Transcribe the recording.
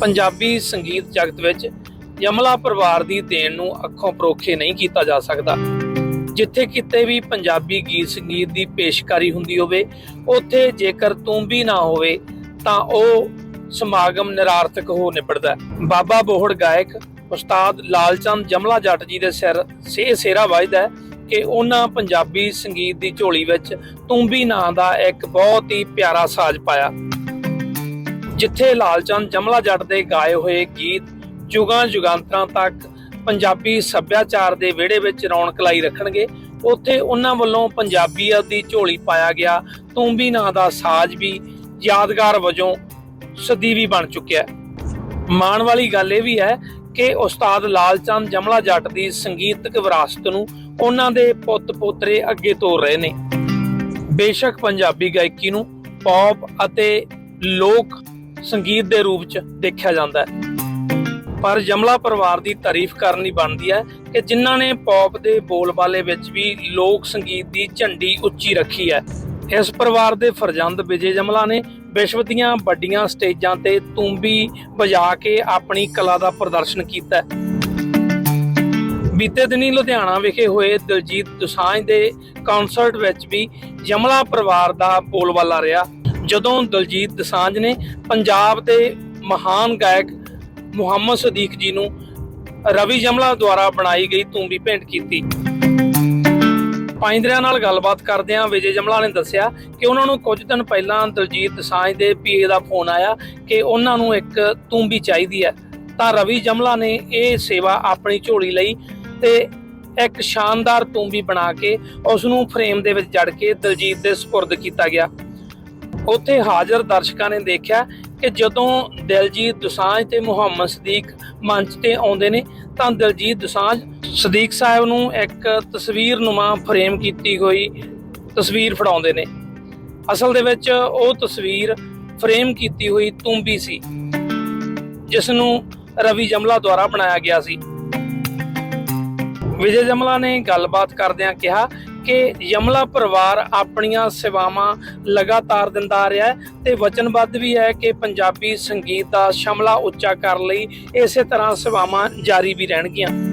ਪੰਜਾਬੀ ਸੰਗੀਤ ਜਗਤ ਵਿੱਚ ਯਮਲਾ ਪਰਿਵਾਰ ਦੀ ਦੇਣ ਨੂੰ ਅੱਖੋਂ ਪਰੋਖੇ ਨਹੀਂ ਕੀਤਾ ਜਾ ਸਕਦਾ। ਜਿੱਥੇ ਕਿਤੇ ਵੀ ਪੰਜਾਬੀ ਗੀਤ ਸੰਗੀਤ ਦੀ ਪੇਸ਼ਕਾਰੀ ਹੁੰਦੀ ਹੋਵੇ, ਉੱਥੇ ਜੇਕਰ ਤੂੰ ਵੀ ਨਾ ਹੋਵੇ, ਤਾਂ ਉਹ ਸਮਾਗਮ ਨਿਰਾਰਥਕ ਹੋ ਨਿਬੜਦਾ ਬਾਬਾ ਬੋਹੜ ਗਾਇਕ ਉਸਤਾਦ ਲਾਲਚੰਦ ਜਮਲਾ ਜੱਟ ਜੀ ਦੇ ਸਿਰ ਸੇ ਸੇਰਾ ਵੱਜਦਾ ਹੈ ਕਿ ਉਹਨਾਂ ਪੰਜਾਬੀ ਸੰਗੀਤ ਦੀ ਝੋਲੀ ਵਿੱਚ ਤੂੰਬੀ ਨਾਂ ਦਾ ਇੱਕ ਬਹੁਤ ਹੀ ਪਿਆਰਾ ਸਾਜ਼ ਪਾਇਆ। ਜਿੱਥੇ ਲਾਲਚੰਦ ਜਮਲਾ ਜੱਟ ਦੇ ਗਾਏ ਹੋਏ ਗੀਤ ਜੁਗਾਂ ਜੁਗਾਂਤਰਾਂ ਤੱਕ ਪੰਜਾਬੀ ਸੱਭਿਆਚਾਰ ਦੇ ਵਿਹੜੇ ਵਿੱਚ ਰੌਣਕ ਲਾਈ ਰੱਖਣਗੇ, ਉੱਥੇ ਉਹਨਾਂ ਵੱਲੋਂ ਪੰਜਾਬੀਅਤ ਦੀ ਝੋਲੀ ਪਾਇਆ ਗਿਆ, ਤੂੰਬੀ ਨਾਂ ਦਾ ਸਾਜ਼ ਵੀ ਯਾਦਗਾਰ ਵਜੋਂ ਸਦੀਵੀ ਬਣ ਚੁੱਕਿਆ ਹੈ। ਮਾਣ ਵਾਲੀ ਗੱਲ ਇਹ ਵੀ ਹੈ ਕਿ ਉਸਤਾਦ ਲਾਲਚੰਦ ਜਮਲਾ ਜੱਟ ਦੀ ਸੰਗੀਤਕ ਵਿਰਾਸਤ ਨੂੰ ਉਹਨਾਂ ਦੇ ਪੁੱਤ ਪੋਤਰੇ ਅੱਗੇ ਤੋਰ ਰਹੇ ਨੇ। ਬੇਸ਼ੱਕ ਪੰਜਾਬੀ ਗਾਇਕੀ ਨੂੰ ਪੌਪ ਅਤੇ ਲੋਕ ਸੰਗੀਤ ਦੇ ਰੂਪ 'ਚ ਦੇਖਿਆ ਜਾਂਦਾ ਹੈ। ਪਰ ਜਮਲਾ ਪਰਿਵਾਰ ਦੀ ਤਾਰੀਫ ਕਰਨੀ ਬਣਦੀ ਹੈ ਕਿ ਜਿਨ੍ਹਾਂ ਨੇ ਪੌਪ ਦੇ ਬੋਲਬਾਲੇ ਵਿੱਚ ਵੀ ਲੋਕ ਸੰਗੀਤ ਦੀ ਝੰਡੀ ਉੱਚੀ ਰੱਖੀ ਹੈ। ਇਸ ਪਰਿਵਾਰ ਦੇ ਫਰਜ਼ੰਦ ਵਿਜੇ ਜਮਲਾ ਨੇ ਵਿਸ਼ਵ ਦੀਆਂ ਵੱਡੀਆਂ ਸਟੇਜਾਂ ਤੇ ਤੂੰਬੀ ਵਜਾ ਕੇ ਆਪਣੀ ਕਲਾ ਦਾ ਪ੍ਰਦਰਸ਼ਨ ਕੀਤਾ ਹੈ। ਬੀਤੇ ਦਿਨੀ ਲੁਧਿਆਣਾ ਵਿਖੇ ਹੋਏ ਦਿਲਜੀਤ ਦੁਸਾਂਝ ਦੇ ਕਨਸਰਟ ਵਿੱਚ ਵੀ ਜਮਲਾ ਪਰਿਵਾਰ ਦਾ ਬੋਲਬਾਲਾ ਰਿਹਾ। ਜਦੋਂ ਦਲਜੀਤ ਦਸਾਂਝ ਨੇ ਪੰਜਾਬ ਦੇ ਮਹਾਨ ਗਾਇਕ ਮੁਹੰਮਦ ਸਦੀਕ ਜੀ ਨੂੰ ਰਵੀ ਜਮਲਾ ਦੁਆਰਾ ਬਣਾਈ ਗਈ ਤੂੰਬੀ ਭੇਂਟ ਕੀਤੀ। ਪਾਇੰਦਰਿਆਂ ਨਾਲ ਗੱਲਬਾਤ ਕਰਦਿਆਂ ਵਿਜੇ ਜਮਲਾ ਨੇ ਦੱਸਿਆ ਕਿ ਉਹਨਾਂ ਨੂੰ ਕੁਝ ਦਿਨ ਪਹਿਲਾਂ ਦਲਜੀਤ ਦਸਾਂਝ ਦੇ ਪੀਏ ਦਾ ਫੋਨ ਆਇਆ ਕਿ ਉਹਨਾਂ ਨੂੰ ਇੱਕ ਤੂੰਬੀ ਚਾਹੀਦੀ ਹੈ। ਤਾਂ ਰਵੀ ਜਮਲਾ ਨੇ ਇਹ ਸੇਵਾ ਆਪਣੀ ਝੋਲੀ ਲਈ ਤੇ ਇੱਕ ਸ਼ਾਨਦਾਰ ਤੂੰਬੀ ਬਣਾ ਕੇ ਉਸ ਨੂੰ ਫਰੇਮ ਦੇ ਵਿੱਚ ਜੜ ਕੇ ਦਲਜੀਤ ਦੇ ਸਪੁਰਦ ਕੀਤਾ ਗਿਆ। ਉੱਥੇ ਹਾਜ਼ਰ ਦਰਸ਼ਕਾਂ ਨੇ ਦੇਖਿਆ ਕਿ ਜਦੋਂ ਦਿਲਜੀਤ ਦੁਸਾਂਝ ਤੇ ਮੁਹੰਮਦ ਸਦੀਕ ਮੰਚ ਤੇ ਆਉਂਦੇ ਨੇ, ਤਾਂ ਦਿਲਜੀਤ ਦੋਸਾਂਝ ਸਦੀਕ ਸਾਹਿਬ ਨੂੰ ਇੱਕ ਤਸਵੀਰ ਨੁਮਾ ਫਰੇਮ ਕੀਤੀ ਹੋਈ ਤਸਵੀਰ ਫੜਾਉਂਦੇ ਨੇ। ਅਸਲ ਦੇ ਵਿੱਚ ਉਹ ਤਸਵੀਰ ਫਰੇਮ ਕੀਤੀ ਹੋਈ ਤੂੰਬੀ ਸੀ ਜਿਸ ਨੂੰ ਰਵੀ ਜਮਲਾ ਦੁਆਰਾ ਬਣਾਇਆ ਗਿਆ ਸੀ। ਵਿਜੇ ਜਮਲਾ ਨੇ ਗੱਲਬਾਤ ਕਰਦਿਆਂ ਕਿਹਾ ਕਿ ਯਮਲਾ ਪਰਿਵਾਰ ਆਪਣੀਆਂ ਸੇਵਾਵਾਂ ਲਗਾਤਾਰ ਦਿੰਦਾ ਆ ਰਿਹਾ ਹੈ ਤੇ ਵਚਨਬੱਧ ਵੀ ਹੈ ਕਿ ਪੰਜਾਬੀ ਸੰਗੀਤ ਦਾ ਸ਼ਮਲਾ ਉੱਚਾ ਕਰਨ ਲਈ ਇਸੇ ਤਰ੍ਹਾਂ ਸੇਵਾਵਾਂ ਜਾਰੀ ਵੀ ਰਹਿਣਗੀਆਂ।